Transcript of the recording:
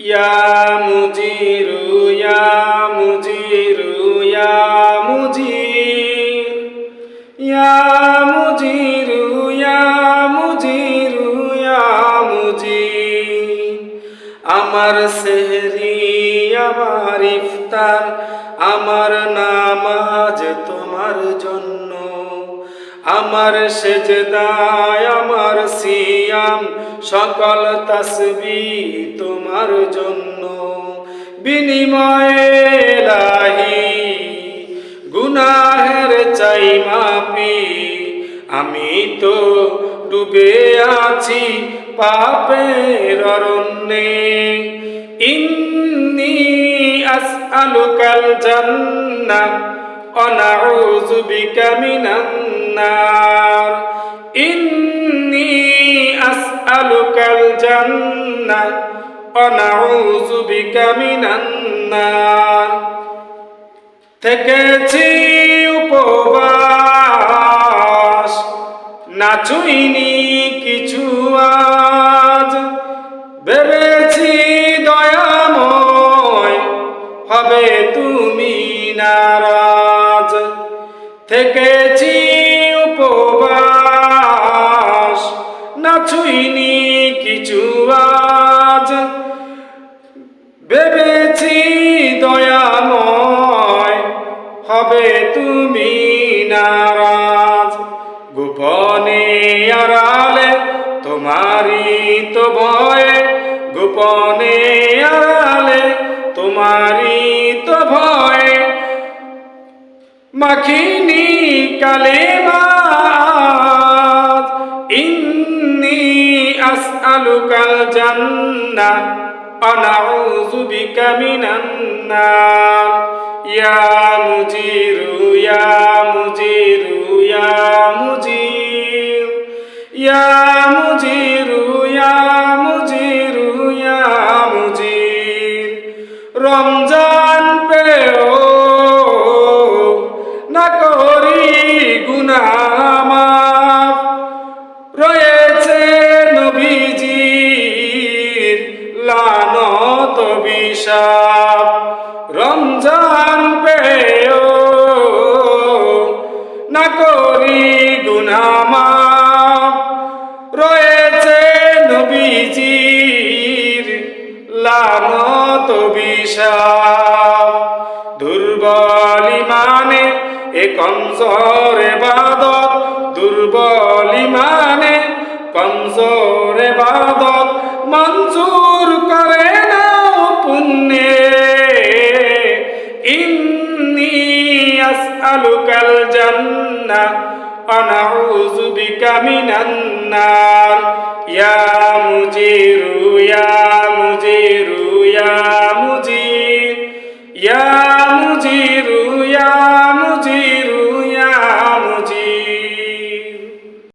يا مجير يا مجير يا مجير يا مجير يا مجير يا مجير আমার সেহরি আমার ইফতার আমার নামাজ তোমার জন্য আমার সেজদায়, আমার সিয়াম, সকল তসবি তোমার জন্য। বিনিময়ে গুনাহের চাই মাপি, আমি তো ডুবে আছি পাপের অরণ্যে। ইন্নি আসআলুকাল জান্নাহ ونعوذ بك من النار إني أسألك الجنة ونعوذ بك من النار থেকেছি উপবাস নাচুইনি কিছু আজ ভেবেছি দয়াময় হবে থেকেছি উপবাস নাচুইনি কিছু আজ। ভেবেছি দয়াময় হবে তুমি নারাজ। গোপনে আড়ালে তোমারই তো ভয়ে। গোপনে আড়ালে তোমারই তো ভয়ে। মাখিনি কালেমা ইন্নি আসআলুকাল জান্নাহ ونعوذ بك من النار يا مجير يا مجير يا مجير يا مجير يا مجير يا مجير রমজান না করি গুনামাফ রয়েছে নবীজির লানত বিষাপ রমজান পেও না করি গুনামাফ রয়েছে নবীজির লানত বিষাপ দুর্বল এ কমজোর বাদত দুর্বল ইমানে কমজোর বাদত মঞ্জুর করে নাও পুণ্যে ইন্নি আসআলুকাল জান্নাহ ونعوذ بك من النار يا مجير يا مجير يا مجير يا مجير يا